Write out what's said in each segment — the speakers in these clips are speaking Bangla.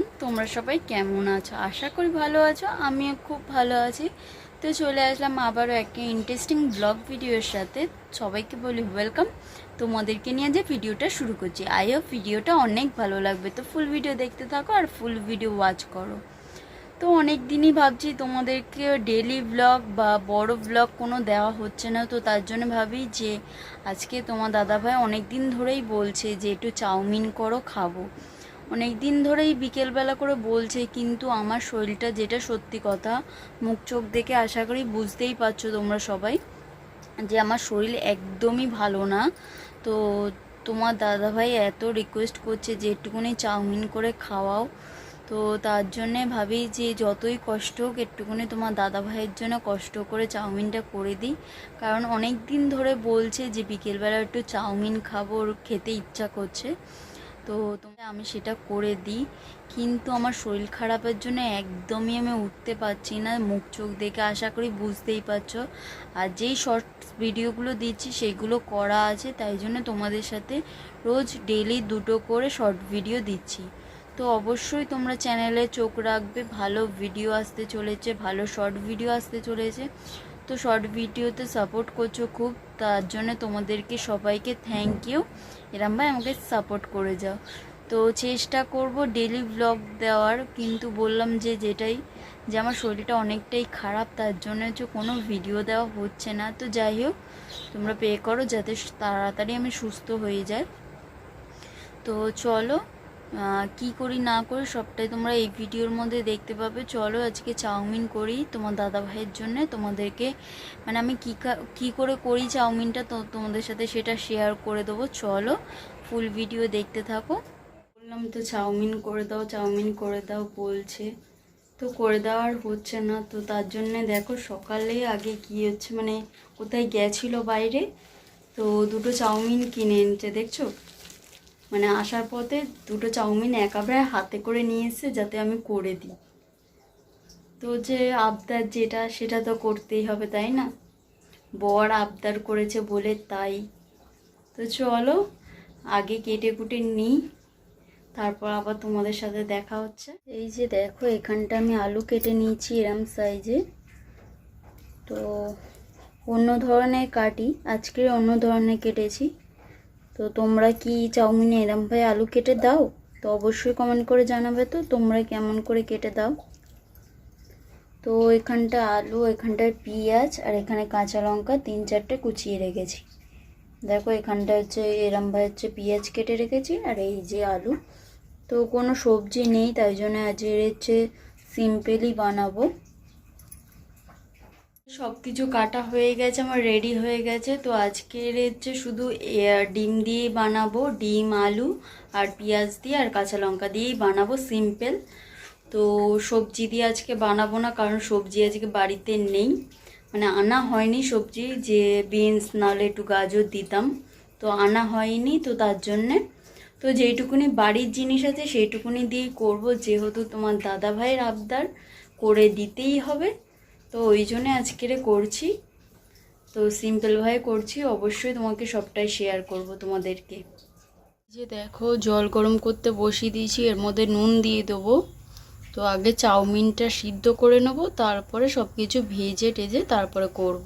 এভরিওয়ান, তোমরা সবাই কেমন আছো? আশা করি ভালো আছো, আমিও খুব ভালো আছি। তো চলে আসলাম আবারও একটা ইন্টারেস্টিং ব্লগ ভিডিওর সাথে। সবাইকে বলি ওয়েলকাম তোমাদেরকে নিয়ে যে ভিডিওটা শুরু করছি। আই হোপ ভিডিওটা অনেক ভালো লাগবে। তো ফুল ভিডিও দেখতে থাকো আর ফুল ভিডিও ওয়াচ করো। তো অনেক দিনই ভাবছি তোমাদেরকে ডেলি ব্লগ বা বড় ব্লগ কোনো দেওয়া হচ্ছে না। তো তার জন্য ভাবি যে আজকে তোমার দাদাভাই অনেক দিন ধরেই বলছে যে একটু চাউমিন করো, খাব। অনেক দিন ধরেই বিকেলবেলা করে বলছে, কিন্তু আমার শরীরটা যেটা সত্যি কথা, মুখ চোখ দেখে আশা করি বুঝতেই পারছ তোমরা সবাই, যে আমার শরীর একদমই ভালো না। তো তোমার দাদাভাই এত রিকোয়েস্ট করছে যে একটুকুনি চাউমিন করে খাওয়াও। তো তার জন্যে ভাবি যে যতই কষ্ট হোক, একটুখানি তোমার দাদা ভাইয়ের জন্য কষ্ট করে চাউমিনটা করে দিই। কারণ অনেক দিন ধরে বলছে যে বিকেলবেলা একটু চাউমিন খাব, ওর খেতে ইচ্ছা করছে। তো তোমরা আমি সেটা করে দিই। কিন্তু আমার শরীর খারাপের জন্য একদমই আমি উঠতে পারছি না। মুখ চোখ দেখে আশা করি বুঝতেই পারছ। আর যেই শর্ট ভিডিওগুলো দিচ্ছি, সেগুলো করা আছে। তাই জন্য তোমাদের সাথে রোজ ডেলি দুটো করে শর্ট ভিডিও দিচ্ছি। তো অবশ্যই তোমরা চ্যানেলে চোখ রাখবে। ভালো ভিডিও আসতে চলেছে, ভালো শর্ট ভিডিও আসতে চলেছে। তো শর্ট ভিডিওতে সাপোর্ট করছ খুব, তার জন্য তোমাদেরকে সবাইকে থ্যাংক ইউ এরম ভাই, আমাকে সাপোর্ট করে যাও। তো চেষ্টা করব ডেলি ব্লগ দেওয়ার, কিন্তু বললাম যে যেটাই, যে আমার শরীরটা অনেকটাই খারাপ, তার জন্য হচ্ছে কোনো ভিডিও দেওয়া হচ্ছে না। তো যাই হোক, তোমরা পে করো যাতে তাড়াতাড়ি আমি সুস্থ হয়ে যাই। তো চলো কি করি না করি সবটাই তোমরা এই ভিডিওর মধ্যে দেখতে পাবে। চলো আজকে চাউমিন করি তোমার দাদা ভাইয়ের জন্য। তোমাদেরকে মানে আমি কী কা- করে করি চাউমিনটা তো তোমাদের সাথে সেটা শেয়ার করে দেবো। চলো ফুল ভিডিও দেখতে থাকো। বললাম তো চাউমিন করে দাও, চাউমিন করে দাও বলছে। তো করে দেওয়ার হচ্ছে না। তো তার জন্যে দেখো সকালে আগে কি হচ্ছে মানে কোথায় গেছিল বাইরে, তো দুটো চাউমিন কিনে এনেছে, দেখছ? মানে আসার পথে দুটো চাউমিন একেবারে হাতে করে নিয়ে এসে যাতে আমি করে দিই। তো যে আবদার যেটা, সেটা তো করতেই হবে, তাই না? বর আবদার করেছে বলে তাই। তো চলো, আগে কেটে কুটে নিই, তারপর আবার তোমাদের সাথে দেখা হচ্ছে। এই যে দেখো, এখানটা আমি আলু কেটে নিয়েছি এরম সাইজে। তো অন্য ধরনের কাটি, আজকে অন্য ধরনের কেটেছি। তো তোমরা কি চাউমিনে এরম ভাই আলু কেটে দাও? তো অবশ্যই কমেন্ট করে জানাবে তো, তোমরা কেমন করে কেটে দাও? তো এখানটা আলু, এখানটায় পেঁয়াজ, আর এখানে কাঁচা লঙ্কা তিন চারটে কুচিয়ে রেখেছি। দেখো এখানটা হচ্ছে এরম ভাই হচ্ছে পেঁয়াজ কেটে রেখেছি, আর এই যে আলু। তো কোনো সবজি নেই, তাই জন্য আজকে হচ্ছে সিম্পলই বানাবো। সব কিছু কাটা হয়ে গেছে, আমার রেডি হয়ে গেছে। তো আজকের হচ্ছে শুধু ডিম দিয়ে বানাবো, ডিম, আলু আর পেঁয়াজ দিয়ে আর কাঁচা লঙ্কা দিয়েই বানাবো সিম্পল তো সবজি দিয়ে আজকে বানাবো না, কারণ সবজি আজকে বাড়িতে নেই। মানে আনা হয়নি সবজি, যে বিনস নাহলে একটু গাজর দিতাম। তো আনা হয়নি তো তার জন্যে। তো যেইটুকুনি বাড়ির জিনিস আছে, সেইটুকুনি দিয়েই করব। যেহেতু তোমার দাদা ভাইয়ের আবদার, করে দিতেই হবে। তো ওই জন্য আজকেরে করছি। তো সিম্পলভাবে করছি, অবশ্যই তোমাকে সবটাই শেয়ার করব তোমাদেরকে। যে দেখো, জল গরম করতে বসিয়ে দিয়েছি, এর মধ্যে নুন দিয়ে দেবো। তো আগে চাউমিনটা সিদ্ধ করে নেব, তারপরে সব কিছু ভেজে টেজে তারপরে করব।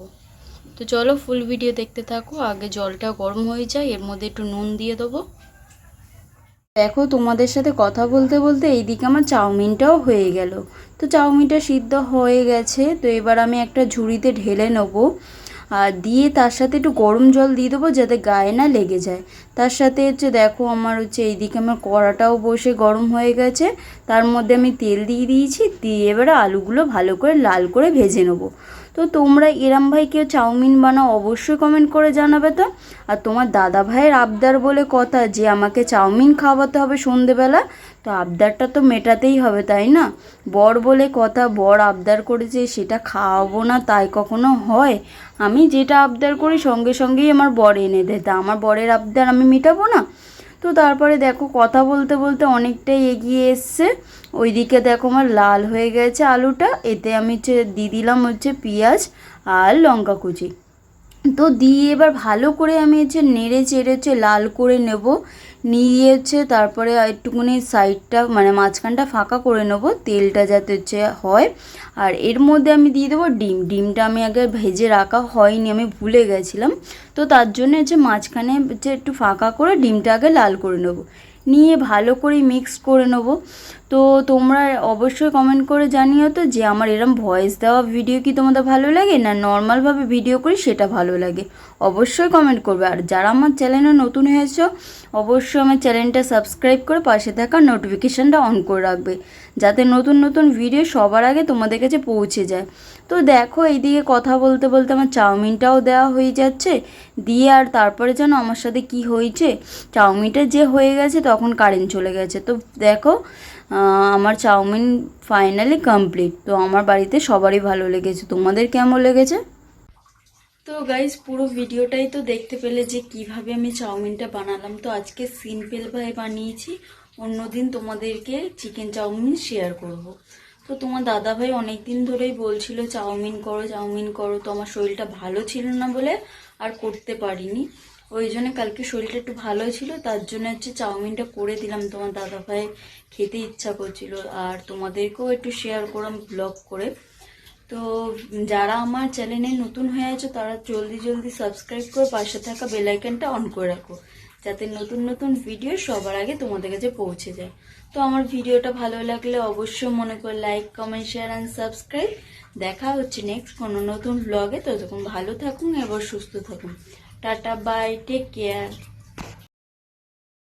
তো চলো ফুল ভিডিও দেখতে থাকো, আগে জলটা গরম হয়ে যায়, এর মধ্যে একটু নুন দিয়ে দেবো। দেখো, তোমাদের সাথে কথা বলতে বলতে এইদিকে আমার চাউমিনটাও হয়ে গেল। তো চাউমিনটা সিদ্ধ হয়ে গেছে, তো এবার আমি একটা ঝুড়িতে ঢেলে নেব। আর দিয়ে তার সাথে একটু গরম জল দিয়ে দেবো যাতে গায়ে না লেগে যায়। তার সাথে হচ্ছে দেখো, আমার হচ্ছে এইদিকে আমার কড়াটাও বসে গরম হয়ে গেছে। তার মধ্যে আমি তেল দিয়ে দিয়েছি, দিয়ে এবারে আলুগুলো ভালো করে লাল করে ভেজে নেব। তো তোমরা এরম ভাই কেউ চাউমিন বানাও অবশ্যই কমেন্ট করে জানাবে তো। আর তোমার দাদা ভাইয়ের আবদার বলে কথা যে আমাকে চাউমিন খাওয়াতে হবে সন্ধেবেলা, তো আবদারটা তো মেটাতেই হবে, তাই না? বর বলে কথা, বর আবদার করেছে, সেটা খাওয়াবো না, তাই কখনো হয়। আমি যেটা আবদার করি সঙ্গে সঙ্গেই আমার বর এনে দেয়, তা আমার বরের আবদার আমি মেটাবো না? তো তারপরে দেখো কথা বলতে বলতে অনেকটাই এগিয়ে এসছে। ওইদিকে দেখো আমার লাল হয়ে গেছে আলুটা, এতে আমি হচ্ছে দিয়ে দিলাম হচ্ছে পেঁয়াজ আর লঙ্কা কুচি। তো দিয়ে এবার ভালো করে আমি হচ্ছে নেড়ে চেড়ে হচ্ছে লাল করে নেব, নিয়ে হচ্ছে তারপরে একটুখানি সাইডটা মানে মাঝখানটা ফাঁকা করে নেব, তেলটা যাতে হচ্ছে হয়। আর এর মধ্যে আমি দিয়ে দেবো ডিম। ডিমটা আমি আগে ভেজে রাখা হয়নি, আমি ভুলে গেছিলাম। তো তার জন্য হচ্ছে মাঝখানে হচ্ছে একটু ফাঁকা করে ডিমটা আগে লাল করে নেব। নিয়ে ভালো করে মিক্স করে নেব। তো তোমরা অবশ্যই কমেন্ট করে জানিও তো যে আমার এরম ভয়েস দেওয়া ভিডিও কি তোমাদের ভালো লাগে না নর্মালভাবে ভিডিও করি সেটা ভালো লাগে। অবশ্যই কমেন্ট করবে। আর যারা আমার চ্যানেলে নতুন হয়েছো, অবশ্যই আমার চ্যানেলটা সাবস্ক্রাইব করে পাশে থাকা নোটিফিকেশানটা অন করে রাখবে। যাতে নতুন নতুন ভিডিও সবার আগে তোমাদের কাছে পৌঁছে যায়। তো দেখো এইদিকে কথা বলতে বলতে আমার চাউমিনটাও দেওয়া হয়ে যাচ্ছে। দিয়ে আর তারপরে যেন আমার সাথে কি হয়েছে, চাউমিনটা যে হয়ে গেছে তখন কারেন্ট চলে গেছে। তো দেখো আমার চাউমিন ফাইনালি কমপ্লিট তো আমার বাড়িতে সবারই ভালো লেগেছে। তোমাদের কেমন লেগেছে? তো গাইজ পুরো ভিডিওটাই তো দেখতে পেলে যে কীভাবে আমি চাউমিনটা বানালাম। তো আজকে সিম্পল ভাবে বানিয়েছি। অন্যদিন তোমাদেরকে চিকেন চাউমিন শেয়ার করব। তো তোমার দাদা ভাই অনেক দিন ধরেই বলছিল, চাউমিন করো চাউমিন করো। তো আমার শরীরটা ভালো ছিল না বলে আর করতে পারিনি। ওই জন্য কালকে শরীরটা একটু ভালো ছিল, তার জন্য হচ্ছে চাউমিনটা করে দিলাম। তোমার দাদা ভাই খেতে ইচ্ছা করছিল, আর তোমাদেরকেও একটু শেয়ার করলাম ব্লগ করে। তো যারা আমার চ্যানেলে নতুন হয়ে আছে, তারা জলদি জলদি সাবস্ক্রাইব করে পাশে থাকা বেল আইকনটা অন করে রাখো, যাতে নতুন নতুন ভিডিও সবার আগে তোমাদের কাছে পৌঁছে যায়। তো আমার ভিডিওটা ভালো লাগলে অবশ্যই মনে করে like comment share and subscribe দেখা হচ্ছে নেক্সট কোনো নতুন ব্লগে ততক্ষণ ভালো থাকুন এবার সুস্থ থাকুন। Tata bye take care